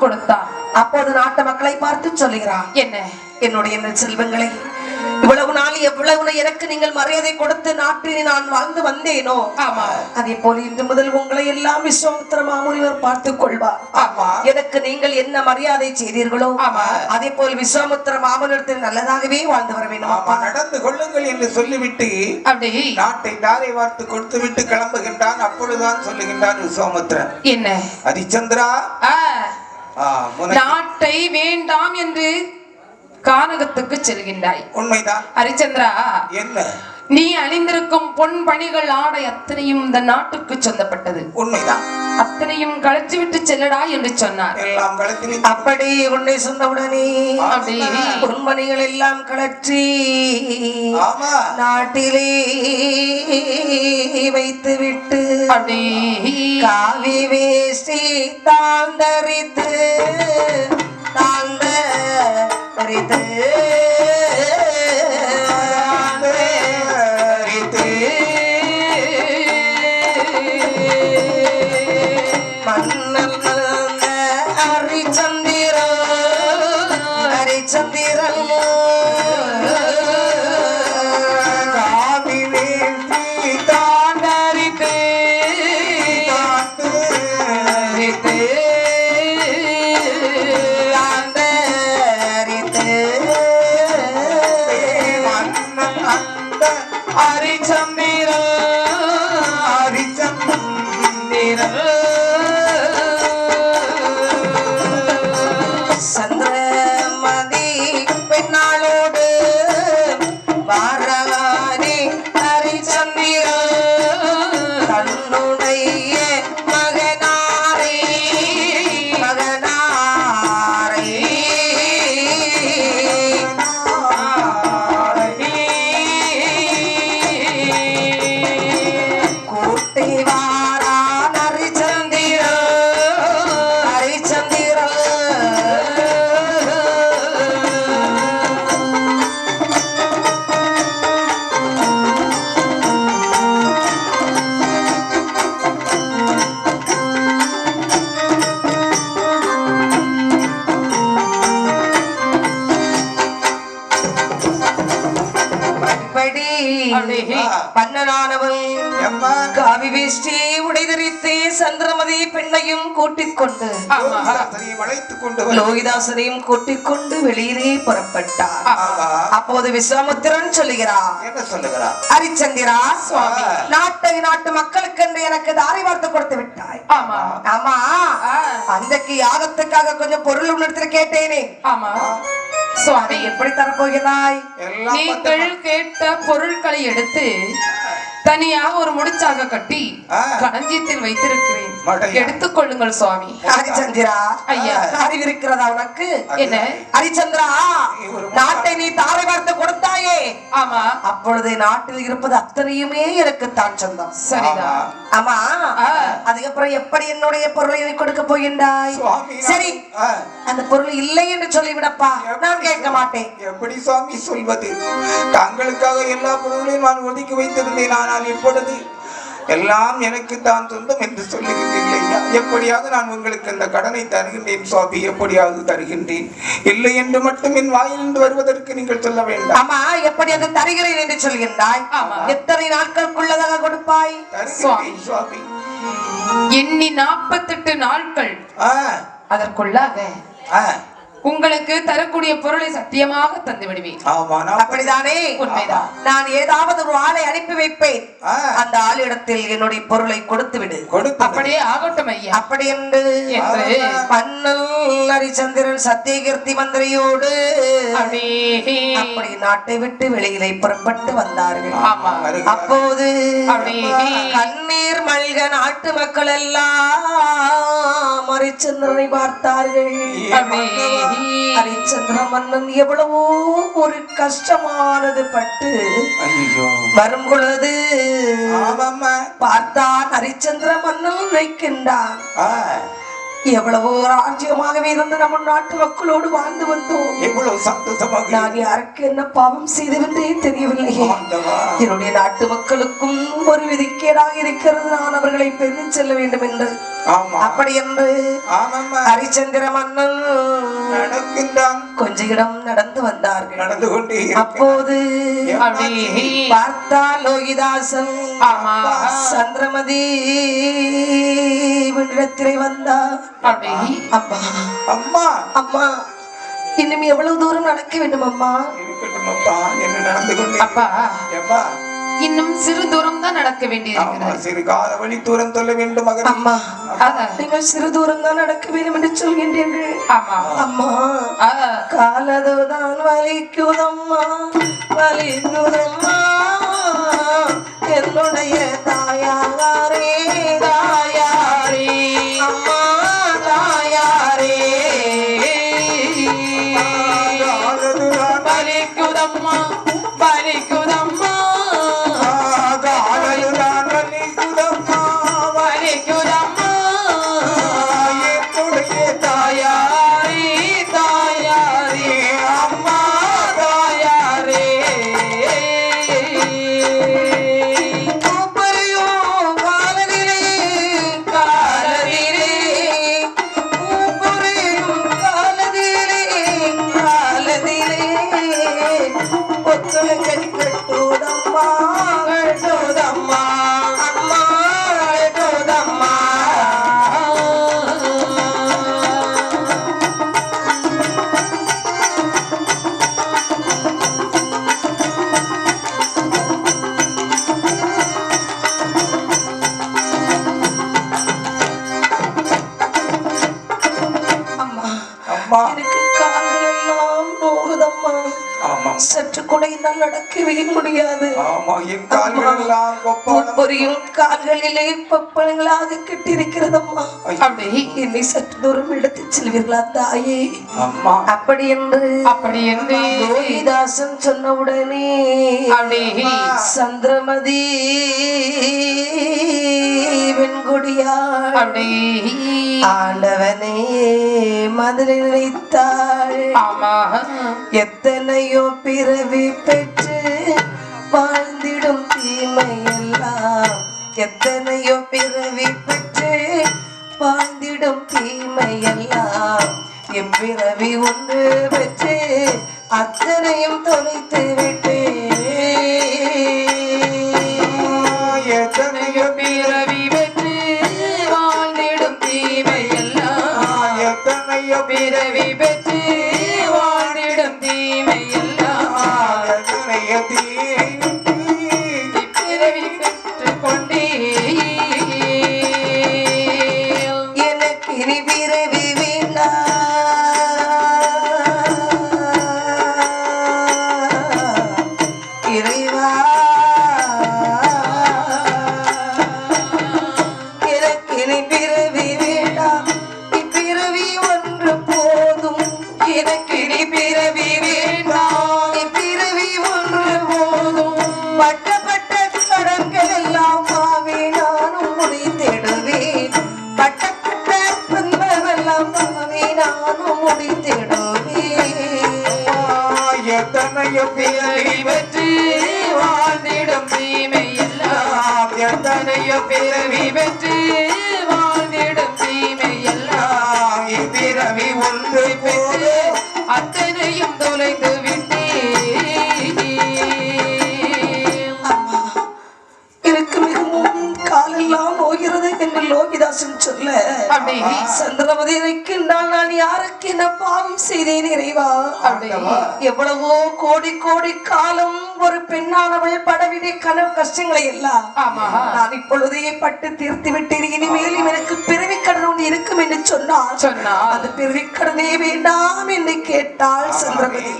கொடுத்தான் அப்போது நாட்டு மக்களை பார்த்து சொல்லுகிறான் என்ன? என்னுடைய இந்த செல்வங்களை இவ்வளவு நாள் எவ்வளவு எனக்கு நீங்கள் மரியாதை கொடுத்து நாட்டில் நான் வாழ்ந்து வந்தேனோ? ஆமா. அதே போல இன்று முதல் உங்களை எல்லாம் விஸ்வாமித்திர மாமுனிவர் பார்த்துக் கொள்வார். ஆமா. எனக்கு நீங்கள் என்ன மரியாதை செய்தீர்களோ? ஆமா. அதே போல் விஸ்வாமித்திர மாமனிடத்தில் நல்லதாகவே வாழ்ந்து வர வேண்டும். நடந்து கொள்ளுங்கள் என்று சொல்லிவிட்டு அப்படி. நாட்டை தாரை வார்த்து கொடுத்து விட்டு கிளம்புகின்றான் அப்பொழுதுதான் சொல்லுகின்றான் விஸ்வாமித்திரன். என்ன? ஹரிச்சந்திரா நாட்டை வேண்டாம் என்று கானகத்துக்கு செல்கின்றாய். உண்மைதான். ஹரிச்சந்திரா என்ன? நீ அணிந்திருக்கும் பொன் பணிகள் ஆடை அத்தனையும் இந்த நாட்டுக்கு சொந்தப்பட்டது உண்மைதான். அத்தனையும் கழிச்சு விட்டு செல்லடா என்று சொன்னார். அப்படி உன்னை சொன்னவுடனே அப்படி பொன்மணிகள் எல்லாம் கலற்றி நாட்டிலே வைத்து விட்டு அப்படி காவி வேஷ்டி தாந்தரித்து தாந்தரித்து எம்மா. காவி வேஷ்டி சந்திரமதி பெண்ணையும் கூட்டிக் கொண்டு லோகிதாசனையும் கூட்டிக் கொண்டு வெளியிலே புறப்பட்டார். அப்போது விஸ்வாமுத்திரன் சொல்லுகிறார். என்ன சொல்லுகிறார்? ஹரிச்சந்திரா சுவாமி நாட்டை நாட்டு மக்களுக்கு என்று எனக்கு தாரை வார்த்து கொடுத்து விட்டாய். ஆமா. ஆமா. அன்றைக்கு யாகத்துக்காக கொஞ்சம் பொருள் உன்னிடத்தில் கேட்டேனே. ஆமா. சுவாமி எப்படி தரப்போகிறாய்? நீங்கள் கேட்ட பொருட்களை எடுத்து தனியாக ஒரு முடிச்சாக கட்டி. களஞ்சியத்தில் வைத்திருக்கிறேன். மடையா. எடுத்துக் கொள்ளுங்கள் சுவாமி. ஹரிச்சந்திரா ஐயா. அறிவிருக்கிறதா உனக்கு? என்ன? ஹரிச்சந்திரா நாட்டை நீ தாரை வார்த்து கொடுத்தாயே. ஆமா. அப்பொழுது நாட்டில் இருப்பது அத்தனையுமே எனக்கு தான் சொந்தம். சரிதான். ஆமா. அதுக்கப்புறம் எப்படி என்னுடைய பொருளை நீ கொடுக்க போகின்றாய்? சரி. அந்த பொருள் இல்லை என்று சொல்லிவிடப்பா. நான் கேட்க மாட்டேன். எப்படி சுவாமி சொல்வது? தாங்களுக்காக எல்லா பொருளையும் நான் ஒதுக்கி வைத்திருந்தேன். ஆனால் இப்பொழுது எல்லாம் எனக்கு தான் சொந்தம் என்று சொல்லுகின்றீர்கள்? ஐயா எப்படியாவது நான் உங்களுக்கு அந்த கடனை தருகின்றேன் சுவாமி. எப்படியாவது தருகின்றேன். இல்லை என்று மட்டும் என் வாயிலிருந்து வருவதற்கு நீங்கள் சொல்ல வேண்டாம். ஆமா எப்படி அது தருகிறேன் என்று சொல்கின்றாய். எத்தனை நாட்களுக்குள்ளதாக கொடுப்பாய்? சுவாமி. எண்ணி நாற்பத்தெட்டு நாட்கள். அதற்குள்ளாக உங்களுக்கு தரக்கூடிய பொருளை சத்தியமாக தந்து விடுவேன் அப்படிதானே? உண்மைதான். நான் ஏதாவது ஒரு ஆளை அனுப்பி வைப்பேன். அந்த ஆளிடத்தில் என்னுடைய பொருளை கொடுத்து விடு அப்படியே ஆகட்டும் ஐயா. அப்படி என்று. மன்னல் ஹரிச்சந்திரன் சத்தியகீர்த்தி மந்திரியோடு அப்படி. நாட்டை விட்டு வெளியிலே புறப்பட்டு வந்தார்கள். அப்போது கண்ணீர் மல்க நாட்டு மக்கள் எல்லாம் ஹரிச்சந்திரனை பார்த்தார்கள். ஹரிச்சந்திர மன்னன் எவ்வளவோ ஒரு கஷ்டமானது பட்டு வரும் பொழுது பார்த்தான் ஹரிச்சந்திர மன்னன் நினைக்கின்றான் எவ்வளவோ ராஜ்யமாகவே இருந்து நம்ம நாட்டு மக்களோடு வாழ்ந்து வந்தோம். எவ்வளவு சந்தோஷமாக நான் யாருக்கு என்ன பாவம் செய்தவென்றே தெரியவில்லையே. ஆண்டவா. என்னுடைய நாட்டு மக்களுக்கும் ஒரு விதிக்கேடாக இருக்கிறது. நான் அவர்களை பெருந்து செல்ல வேண்டும் என்று. அப்படி என்று ஹரிச்சந்திர மன்னன் நடக்கின்றான். கொஞ்ச இடம் நடந்து வந்தார்கள். நடந்து கொண்டே. அப்போது அப்படி பார்த்தா லோகிதாசன் ஆமா. சந்திரமதி விடத்திலே வந்தா அப்படி அப்பா. அம்மா. அம்மா இன்னும் எவ்வளவு தூரம் நடக்க வேண்டும் அம்மா? இருக்கட்டும் அப்பா. என்ன நடந்து கொண்டே அப்பா எப்பா இன்னும் சிறு தூரம் தான் நடக்க வேண்டியிருக்கிறது. சிறு கால வழி தூரம் சொல்ல வேண்டும் மகன். அம்மா நீங்கள் சிறு தூரம் தான் நடக்க வேண்டும் என்று சொல்கின்றீர்கள். ஆமா. அம்மா ஆ, காலதுதான் வலிக்குதம்மா తమ్మ బారికు எனக்கு கால்கள் எல்லாம் நோகுதம்மா ஆமா. சற்று கூட என்னால் நடக்கவே முடியாது. கால்களிலே பப்பளங்களாக கட்டியிருக்கிறதம்மா. அப்படி என்னை சற்று தூரம் எடுத்து செல்வீர்களா தாயே? அம்மா. அப்படி என்று அப்படி என்று லோகிதாசன் சொன்ன உடனே சந்திரமதி வெண்குடியாள் ஆண்டவனே மதுரை நினைத்தாள். எத்தனையோ பிறவி பெற்று வாழ்ந்திடும் தீமையெல்லாம். எத்தனையோ பிறவி பெற்று வாழ்ந்திடும் தீமையெல்லாம். எப்பிறவி ஒன்று பெற்று அத்தனையும் தொலைத்து விட்டேன் தீவிட்டு பிறவி அத்தனையும் தொலைத்து சந்திரமதி இருக்கின்றால் நான் யாருக்கு என்ன பாவம் செய்தேன் இறைவா? எவ்வளவோ கோடி கோடி காலம் ஒரு பெண்ணானவள் படவிடைய கனவு கஷ்டங்களை எல்லாம் நான் இப்பொழுதே பட்டு தீர்த்து விட்டேன். இனிமேலும் எனக்கு பிறவி கடன் ஒன்று இருக்கும் என்று சொன்னால் சொன்னா அந்த பிறவி கடனே வேண்டாம் என்று கேட்டாள் சந்திரமதி.